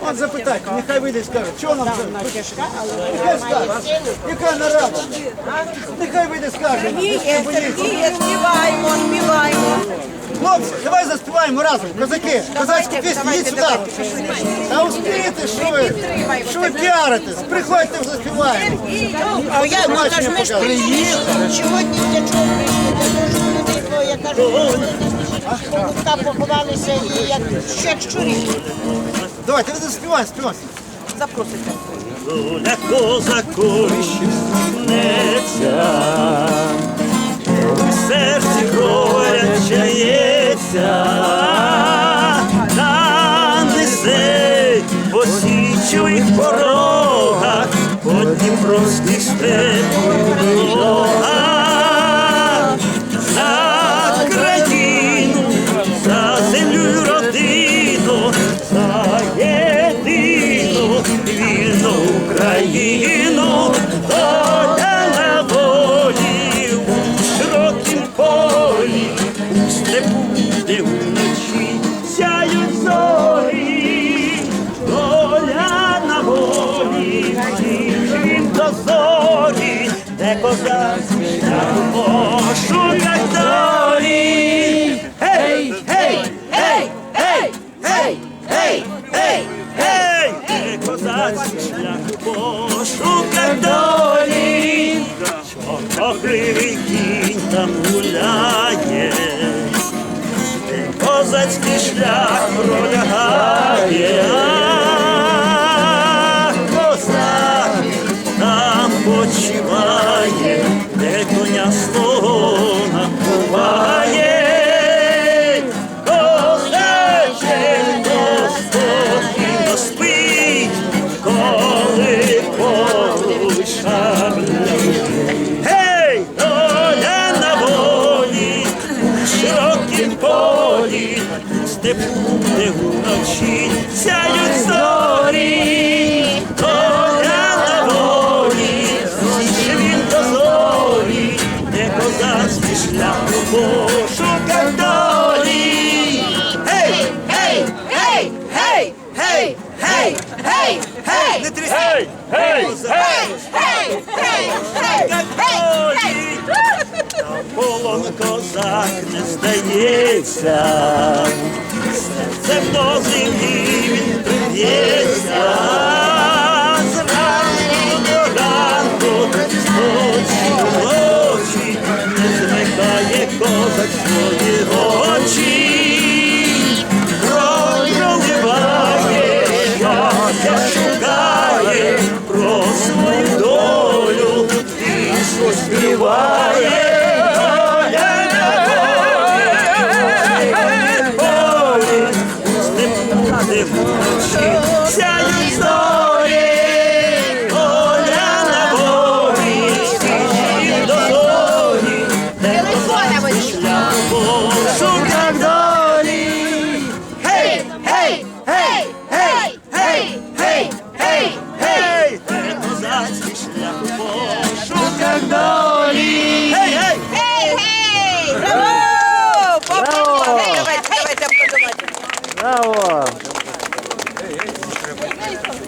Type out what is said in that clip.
От запитайте, нехай вийде і скаже, що нам це? Нехай скаже, яка нарада? Нехай вийде і скаже. Сергіє, Сергіє, співаємо, співаємо. Хлопці, давай заспіваємо разом, козаки, козацьку пісню, йдіть сюди. Та успійте, що ви, що ви піаритесь, приходьте заспіваємо. А я, ну та ж ми ж приїхали. Сьогодні для чого прийшли? Бо я кажу, та поховалися і як ще щурі. Давайте, ви заспіваємо, співаємо. Запросите. Доля козакові снеться, в серці горячається, та несе по січових порогах, по Дніпровських степах, де вночі сяють зорі, доля на волі, він до зорі, де козацький шлях пошукать долі. Гей, гей, гей, гей, гей, гей, гей, гей, де козацький шлях пошукать долі, чорнохливий кінь там гуляє, козацький шлях пролягає, де вночі сяють зорі. Доля на волі, всі він до зорі, де козацький шлях у пошуках долі. Гей, гей, гей, гей, гей, гей, гей, гей. Гей, гей, гей, гей, гей, гей, гей, козак не здається, Soon.